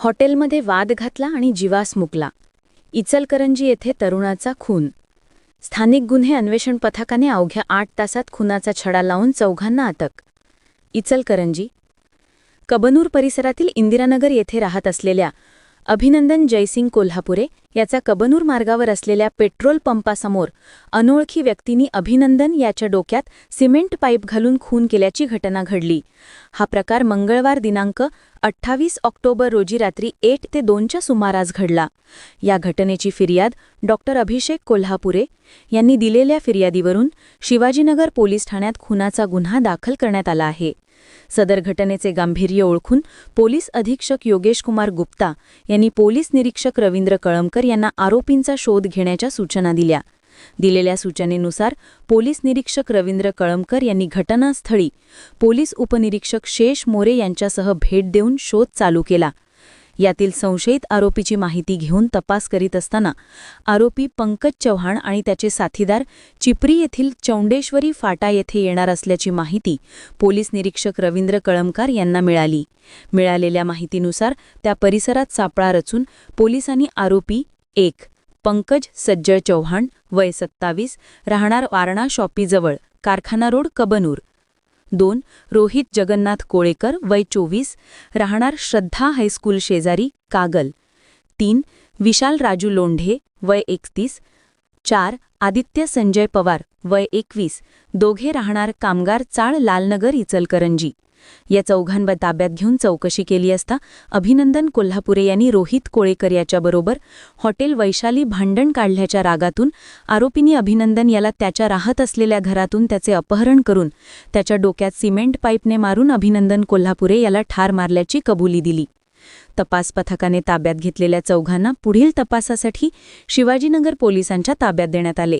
हॉटेलमध्ये वाद घातला आणि जीवास मुकला. इचलकरंजी येथे तरुणाचा खून. स्थानिक गुन्हे अन्वेषण पथकाने अवघ्या आठ तासात खुनाचा छडा लावून चौघांना अटक. इचलकरंजी. कबनूर परिसरातील इंदिरानगर येथे राहत असलेल्या अभिनंदन जयसिंग कोल्हापुरे याचा कबनूर मार्गावर असलेल्या पेट्रोल पंपासमोर अनोळखी व्यक्तींनी अभिनंदन याच्या डोक्यात सिमेंट पाईप घालून खून केल्याची घटना घडली. हा प्रकार मंगळवार दिनांक अठ्ठावीस ऑक्टोबर रोजी रात्री एक ते दोनच्या सुमारास घडला. या घटनेची फिर्याद डॉक्टर अभिषेक कोल्हापुरे यांनी दिलेल्या फिर्यादीवरून शिवाजीनगर पोलीस ठाण्यात खुनाचा गुन्हा दाखल करण्यात आला आहे. सदर घटनेचे गांभीर्य ओळखून पोलीस अधीक्षक योगेश कुमार गुप्ता यांनी पोलीस निरीक्षक रवींद्र कळमकर यांना आरोपींचा शोध घेण्याच्या सूचना दिल्या. दिलेल्या सूचनेनुसार पोलीस निरीक्षक रवींद्र कळमकर यांनी घटनास्थळी पोलीस उपनिरीक्षक शेष मोरे यांच्यासह भेट देऊन शोध चालू केला. यातील संशयित आरोपीची माहिती घेऊन तपास करीत असताना आरोपी पंकज चव्हाण आणि त्याचे साथीदार चिपरी येथील चौंडेश्वरी फाटा येथे येणार असल्याची माहिती पोलीस निरीक्षक रवींद्र कळमकार यांना मिळाली. मिळालेल्या माहितीनुसार त्या परिसरात सापळा रचून पोलिसांनी आरोपी एक पंकज सज्जळ चव्हाण वय सत्तावीस राहणार वारणा शॉपीजवळ कारखाना रोड कबनूर. दोन रोहित जगन्नाथ कोळेकर वय चोवीस राहणार श्रद्धा हायस्कूल शेजारी कागल. तीन विशाल राजू लोंढे वय एकतीस. चार आदित्य संजय पवार वय एकवीस. दोघे राहणार कामगार चाळ लालनगर इचलकरंजी. या चौघांवर ताब्यात घेऊन चौकशी केली असता अभिनंदन कोल्हापुरे यांनी रोहित कोळेकर याच्याबरोबर हॉटेल वैशाली भांडण काढल्याच्या रागातून आरोपींनी अभिनंदन याला त्याच्या राहत असलेल्या घरातून त्याचे अपहरण करून त्याच्या डोक्यात सिमेंट पाईपने मारून अभिनंदन कोल्हापुरे याला ठार मारल्याची कबुली दिली. तपास पथकाने ताब्यात घेतलेल्या चौघांना पुढील तपासासाठी शिवाजीनगर पोलिसांच्या ताब्यात देण्यात आले.